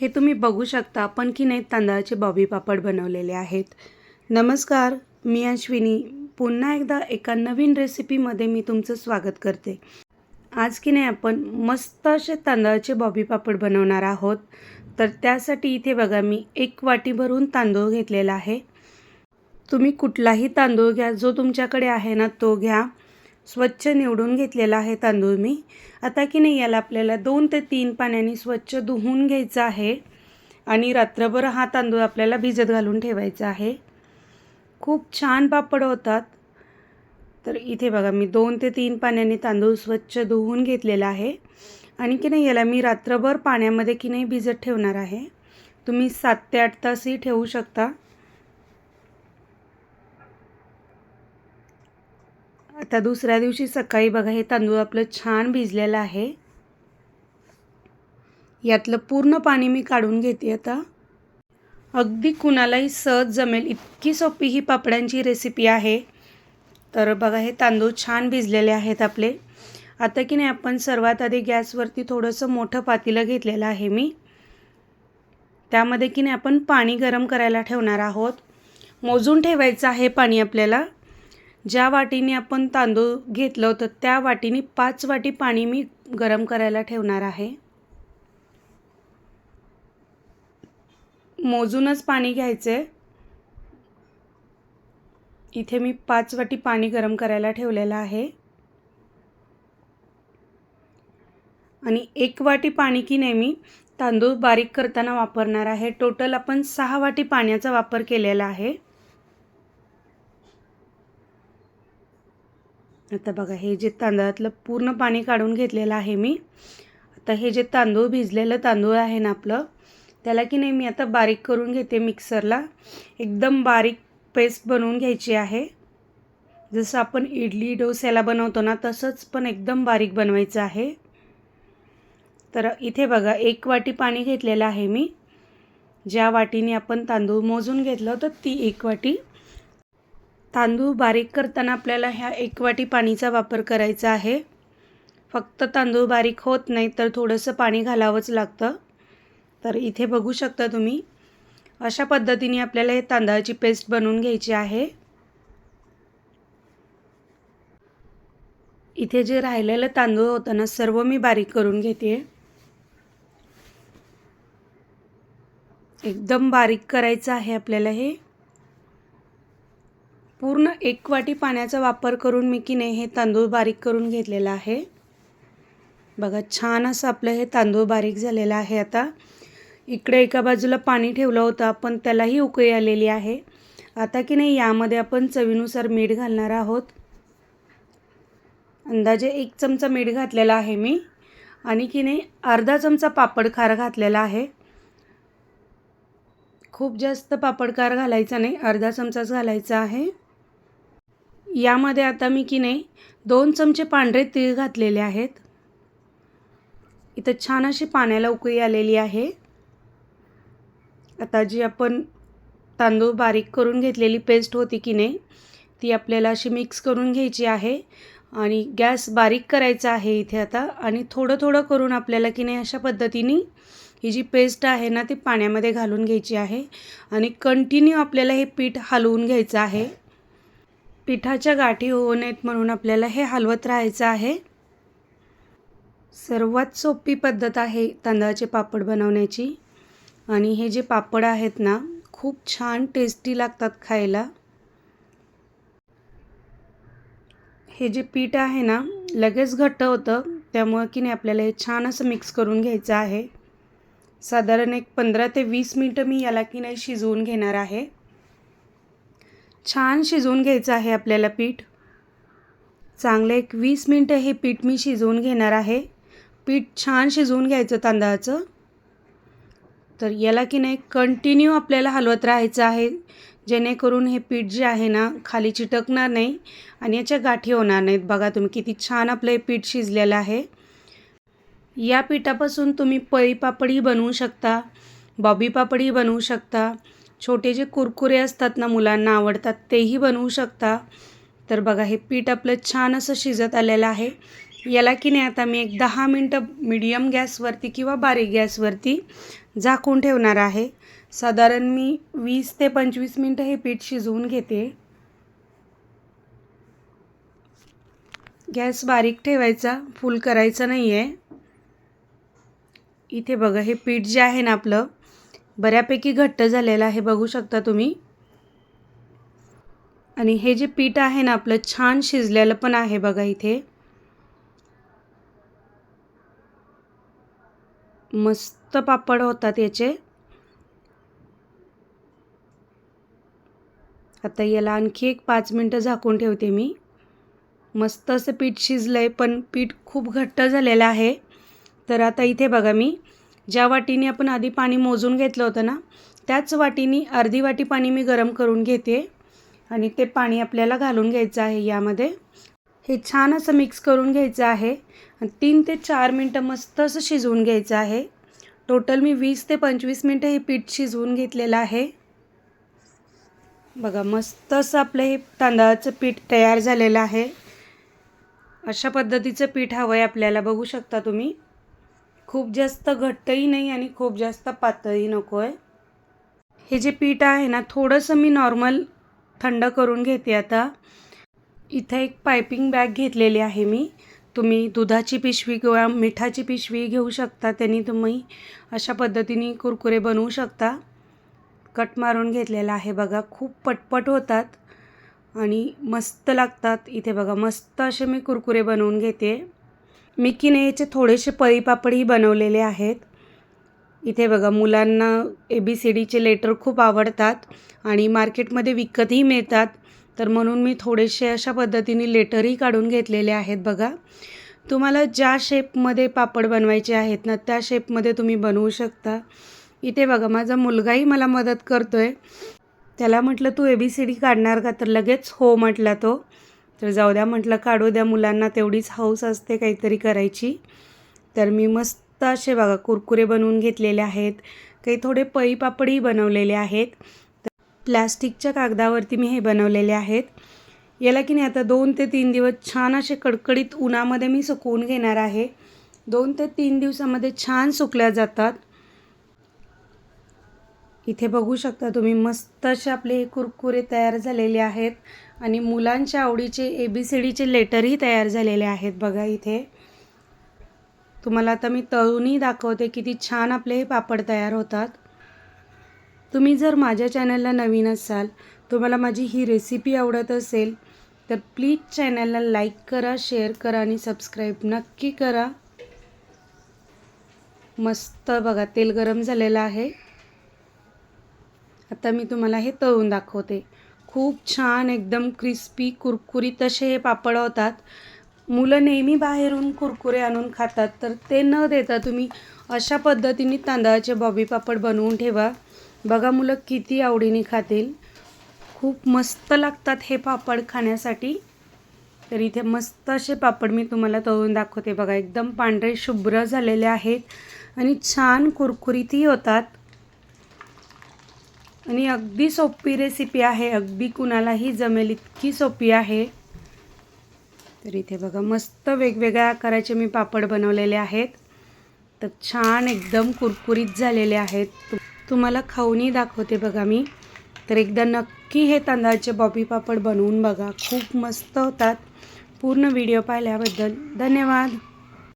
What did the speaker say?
हे तुम्ही बघू शकता आपण की नाही तांदळाचे बॉबी पापड बनवलेले आहेत. नमस्कार मी अश्विनी. पुन्हा एकदा एका नवीन रेसिपीमध्ये मी तुमचं स्वागत करते. आज की नाही आपण मस्त असे तांदळाचे बॉबी पापड बनवणार आहोत. तर त्यासाठी इथे बघा मी एक वाटी भरून तांदूळ घेतलेला आहे. तुम्ही कुठलाही तांदूळ घ्या जो तुमच्याकडे आहे ना तो घ्या. स्वच्छ निवडून घेतलेला आहे तांदूळ मी. आता की नाही याला आपल्याला दोन ते तीन पाण्याने स्वच्छ धुवून घ्यायचं आहे. आणि रात्रभर हा तांदूळ आपल्याला भिजत घालून ठेवायचा आहे. खूप छान पापड होतात. तर इथे बघा मी दोन ते तीन पाण्याने तांदूळ स्वच्छ धुवून घेतलेला आहे. आणि की नाही याला मी रात्रभर पाण्यामध्ये की नाही भिजत ठेवणार आहे. तुम्ही सात ते आठ तासही ठेवू शकता. आता दुसऱ्या दिवशी सकाळी बघा हे तांदूळ आपलं छान भिजलेलं आहे. यातलं पूर्ण पाणी मी काढून घेते आता. अगदी कुणालाही सहज जमेल इतकी सोपी ही पापड्यांची रेसिपी आहे. तर बघा हे तांदूळ छान भिजलेले आहेत आपले. आता की नाही आपण सर्वात आधी गॅसवरती थोडंसं मोठं पातेलं घेतलेलं आहे मी. त्यामध्ये की नाही आपण पाणी गरम करायला ठेवणार आहोत. मोजून ठेवायचं आहे पाणी आपल्याला. ज्या वाटीने आपण तांदूळ घेतलं होतं त्या वाटीने पाच वाटी पाणी मी गरम करायला ठेवणार आहे. मोजूनच पाणी घ्यायचं. आहे इथे मी पाच वाटी पाणी गरम करायला ठेवलेलं आहे. आणि एक वाटी पाणी की नाही मी तांदूळ बारीक करताना वापरणार आहे. टोटल आपण सहा वाटी पाण्याचा वापर केलेला आहे. आता बघा हे जे तांदळातलं पूर्ण पाणी काढून घेतलेलं आहे मी आता हे जे तांदूळ भिजलेलं तांदूळ आहे ना आपलं त्याला की नाही मी आता बारीक करून घेते मिक्सरला. एकदम बारीक पेस्ट बनवून घ्यायची आहे. जसं आपण इडली डोस्याला बनवतो ना तसंच पण एकदम बारीक बनवायचं आहे. तर इथे बघा एक वाटी पाणी घेतलेलं आहे मी. ज्या वाटीने आपण तांदूळ मोजून घेतलं होतं ती एक वाटी. तांदूळ बारीक करताना आपल्याला ह्या एक वाटी पाणीचा वापर करायचा आहे. फक्त तांदूळ बारीक होत नाही तर थोडंसं पाणी घालावंच लागतं. तर इथे बघू शकता तुम्ही अशा पद्धतीने आपल्याला हे तांदळाची पेस्ट बनवून घ्यायची आहे. इथे जे राहिलेलं तांदूळ होतं ना सर्व मी बारीक करून घेते. एकदम बारीक करायचं आहे आपल्याला हे. पूर्ण एक वाटी पाण्याचा वापर करून मी की नाही हे तांदूळ बारीक करून घेतलेलं आहे. बघा छान असं आपलं हे तांदूळ बारीक झालेलं आहे आता. इकडे एका बाजूला पाणी ठेवलं होतं आपण त्यालाही उकळी आलेली आहे. आता की नाही यामध्ये आपण चवीनुसार मीठ घालणार आहोत. अंदाजे एक चमचा मीठ घातलेला आहे मी. आणि की नाही अर्धा चमचा पापड खार घातलेला आहे. खूप जास्त पापड खार घालायचा नाही अर्धा चमचाच घालायचा आहे. यामध्ये आता मी की नाही दोन चमचे पांढरे तीळ घातलेले आहेत. इथं छान अशी पाण्याला उकळी आलेली आहे. आता जी आपण तांदूळ बारीक करून घेतलेली पेस्ट होती की नाही ती आपल्याला अशी मिक्स करून घ्यायची आहे. आणि गॅस बारीक करायचा आहे इथे आता. आणि थोडं थोडं करून आपल्याला की नाही अशा पद्धतीने ही जी पेस्ट आहे ना ती पाण्यामध्ये घालून घ्यायची आहे. आणि कंटिन्यू आपल्याला हे पीठ हलवून घ्यायचं आहे. पिठाच्या गाठी होऊ नयेत म्हणून आपल्याला हे हलवत राहायचं आहे. सर्वात सोपी पद्धत आहे तांदळाचे पापड बनवण्याची. आणि हे जे पापड आहेत ना खूप छान टेस्टी लागतात खायला. हे जे पीठ आहे ना लगेच घट्ट होतं त्यामुळं की नाही आपल्याला हे छान असं मिक्स करून घ्यायचं आहे. साधारण एक पंधरा ते वीस मिनटं मी याला की नाही शिजवून घेणार आहे. छान शिजवून घ्यायचं आहे आपल्याला पीठ. चांगलं एक वीस मिनटं हे पीठ मी शिजवून घेणार आहे. पीठ छान शिजवून घ्यायचं तांदळाचं. तर याला की नाही कंटिन्यू आपल्याला हलवत राहायचं आहे. जेणेकरून हे पीठ जे आहे ना खाली चिटकणार नाही आणि याच्या गाठी होणार नाहीत. बघा तुम्ही किती छान आपलं हे पीठ शिजलेलं आहे. या पिठापासून तुम्ही पळी पापडही बनवू शकता बॉबी पापडही बनवू शकता छोटे जे कुरकुरे असतात ना मुलांना आवडतात तेही बनवू शकता. तर बघा हे पीठ आपलं छान असं शिजत आलेलं आहे. याला की नाही आता मी एक दहा मिनटं मीडियम गॅसवरती किंवा बारीक गॅसवरती झाकून ठेवणार आहे. साधारण मी वीस ते पंचवीस मिनटं हे पीठ शिजवून घेते. गॅस बारीक ठेवायचा फुल करायचा नाही आहे इथे बघा हे पीठ जे आहे ना आपलं बऱ्यापैकी घट्ट झालेलं आहे बघू शकता तुम्ही. आणि हे जे पीठ आहे ना आपलं छान शिजलेलं पण आहे बघा इथे. मस्त पापड होतात याचे. आता याला आणखी एक पाच मिनटं झाकून ठेवते मी. मस्त असं पीठ शिजलं आहे पण पीठ खूप घट्ट झालेलं आहे. तर आता इथे बघा मी ज्या वाटीने आपण आधी पाणी मोजून घेतलं होतं ना त्याच वाटीने अर्धी वाटी पाणी मी गरम करून घेते आणि ते पाणी आपल्याला घालून घ्यायचं आहे यामध्ये. हे छान असं मिक्स करून घ्यायचं आहे आणि तीन ते चार मिनटं मस्त असं शिजवून घ्यायचं आहे. टोटल मी वीस ते पंचवीस मिनटं हे पीठ शिजवून घेतलेलं आहे. बघा मस्त असं आपलं हे तांदळाचं पीठ तयार झालेलं आहे. अशा पद्धतीचं पीठ हवं आहे आपल्याला बघू शकता तुम्ही. खूप जास्त घट्टही नाही आणि खूप जास्त पातळही नको आहे हे जे पीठ आहे ना थोडंसं मी नॉर्मल थंड करून घेते आता. इथं एक पायपिंग बॅग घेतलेली आहे मी. तुम्ही दुधाची पिशवी किंवा मिठाची पिशवी घेऊ शकता. त्यांनी तुम्ही अशा पद्धतीने कुरकुरे बनवू शकता. कट मारून घेतलेला आहे बघा. खूप पटपट होतात आणि मस्त लागतात. इथे बघा मस्त असे मी कुरकुरे बनवून घेते. मी की याचे थोडेसे पळीपापडही बनवलेले आहेत. इथे बघा मुलांना ए बी सी डीचे लेटर खूप आवडतात आणि मार्केटमध्ये विकतही मिळतात. तर म्हणून मी थोडेसे अशा पद्धतीने लेटरही काढून घेतलेले आहेत बघा. तुम्हाला ज्या शेपमध्ये पापड बनवायचे आहेत ना त्या शेपमध्ये तुम्ही बनवू शकता. इथे बघा माझा मुलगाही मला मदत करतो आहे त्याला म्हटलं तू ए बी सी डी काढणार का? तर लगेच हो म्हटला तो. तर जाऊ द्या म्हटलं काढू द्या मुलांना तेवढीच हौस असते काहीतरी करायची. तर मी मस्त असे बघा कुरकुरे बनवून घेतलेले आहेत काही थोडे पई पापडही बनवलेले आहेत. तर प्लॅस्टिकच्या कागदावरती मी हे बनवलेले आहेत. याला की नाही आता दोन ते तीन दिवस छान असे कडकडीत उन्हामध्ये मी सुकवून घेणार आहे. दोन ते तीन दिवसामध्ये छान सुकल्या जातात. इथे बघू शकता तुम्ही मस्त असे आपले हे कुरकुरे तयार झालेले आहेत. आणि मुलांच्या आवडीचे ए बी सी डीचे लेटरही तयार झालेले आहेत बघा इथे. तुम्हाला आता मी तळूनही दाखवते किती छान आपले हे पापड तयार होतात. तुम्ही जर माझ्या चॅनलला नवीन असाल तुम्हाला माझी ही रेसिपी आवडत असेल तर प्लीज चॅनलला लाईक करा शेअर करा आणि सबस्क्राईब नक्की करा. मस्त बघा तेल गरम झालेलं आहे. आता मी तुम्हाला हे तळून दाखवते. खूप छान एकदम क्रिस्पी कुरकुरीत असे हे पापड होतात. मुलं नेहमी बाहेरून कुरकुरे आणून खातात तर ते न देता तुम्ही अशा पद्धतीने तांदळाचे बॉबी पापड बनवून ठेवा. बघा मुलं किती आवडीने खातील. खूप मस्त लागतात हे पापड खाण्यासाठी. तर इथे मस्त असे पापड मी तुम्हाला तळून दाखवते. बघा एकदम पांढरे शुभ्र झालेले आहेत आणि छान कुरकुरीतही होतात. आणि अगदी सोपी रेसिपी आहे. अगदी कुणालाही जमेल इतकी सोपी आहे. तर इथे बघा मस्त वेगवेगळ्या आकाराचे मी पापड बनवलेले आहेत. तर छान एकदम कुरकुरीत झालेले आहेत. तुम्हाला खाऊनही दाखवते बघा मी. तर एकदा नक्की हे तांदळाचे बॉबी पापड बनवून बघा. खूप मस्त होतात. पूर्ण व्हिडिओ पाहिल्याबद्दल धन्यवाद.